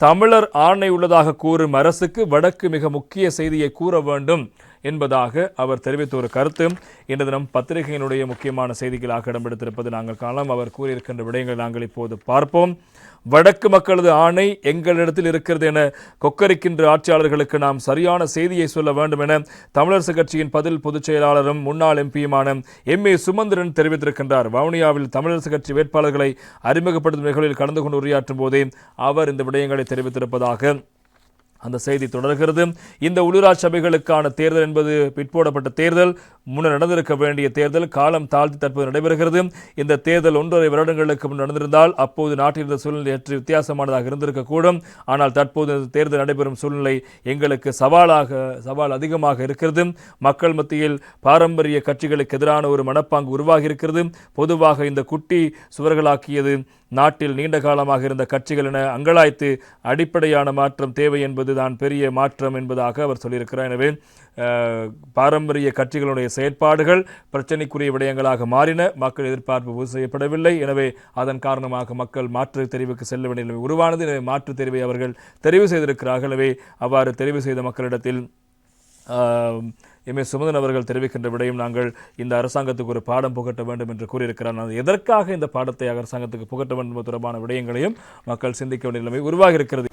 தமிழர் ஆணை உள்ளதாக கூறும் அரசுக்கு வடக்கு மிக முக்கிய செய்தியை கூற வேண்டும். என்பதாக அவர் தெரிவித்த ஒரு கருத்து. இன்று தினம் பத்திரிகையினுடைய முக்கியமான செய்திகளாக இடம்பெடுத்திருப்பது நாங்கள் காணலாம். அவர் கூறியிருக்கின்ற விடயங்களை நாங்கள் இப்போது பார்ப்போம். வடக்கு மக்களது ஆணை எங்களிடத்தில் இருக்கிறது என கொக்கரிக்கின்ற ஆட்சியாளர்களுக்கு நாம் சரியான செய்தியை சொல்ல வேண்டும் என தமிழரசு கட்சியின் பதில் பொதுச் செயலாளரும் முன்னாள் எம்பியுமான எம். ஏ. சுமந்திரன் தெரிவித்திருக்கின்றார். வவுனியாவில் தமிழரசு கட்சி வேட்பாளர்களை அறிமுகப்படுத்தும் நிகழ்வில் கலந்து கொண்டு உரையாற்றும் போதே அவர் இந்த விடயங்களை தெரிவித்திருப்பதாக அந்த செய்தி தொடர்கிறது. இந்த உள்ளூராட்சி சபைகளுக்கான தேர்தல் என்பது பிற்போடப்பட்ட தேர்தல். முன்னர் நடந்திருக்க வேண்டிய தேர்தல் காலம் தாழ்த்தி தற்போது நடைபெறுகிறது. இந்த தேர்தல் ஒன்றரை வருடங்களுக்கு முன் நடந்திருந்தால் அப்போது நாட்டில் இருந்த சூழ்நிலை சற்று வித்தியாசமானதாக இருந்திருக்கக்கூடும். ஆனால் தற்போது இந்த தேர்தல் நடைபெறும் சூழ்நிலை எங்களுக்கு சவாலாக சவால் அதிகமாக இருக்கிறது. மக்கள் மத்தியில் பாரம்பரிய கட்சிகளுக்கு எதிரான ஒரு மனப்பாங்கு உருவாகி இருக்கிறது. பொதுவாக இந்த குட்டி சுவர்களாக்கியது நாட்டில் நீண்ட காலமாக இருந்த கட்சிகள் என அங்கலாய்த்து அடிப்படையான மாற்றம் தேவை என்பது தான் பெரிய மாற்றம் என்பதாக அவர் சொல்லியிருக்கிறார். எனவே பாரம்பரிய கட்சிகளுடைய செயற்பாடுகள் பிரச்சனைக்குரிய விடயங்களாக மாறின மக்கள் எதிர்பார்ப்பு செய்யப்படவில்லை. எனவே அதன் காரணமாக மக்கள் மாற்று தெரிவுக்கு செல்ல வேண்டிய நிலைமை உருவானது. எனவே மாற்று தெரிவை அவர்கள் தெரிவு செய்திருக்கிறார்கள். எனவே அவ்வாறு தெரிவு செய்த மக்களிடத்தில் எம் எஸ் சுமந்தன் அவர்கள் தெரிவிக்கின்ற விடையும் நாங்கள் இந்த அரசாங்கத்துக்கு ஒரு பாடம் புகட்ட வேண்டும் என்று கூறியிருக்கிறார். நான் எதற்காக இந்த பாடத்தை அரசாங்கத்துக்கு புகட்ட வேண்டும் தொடர்பான விடயங்களையும் மக்கள் சிந்திக்க வேண்டிய நிலைமை உருவாகி இருக்கிறது.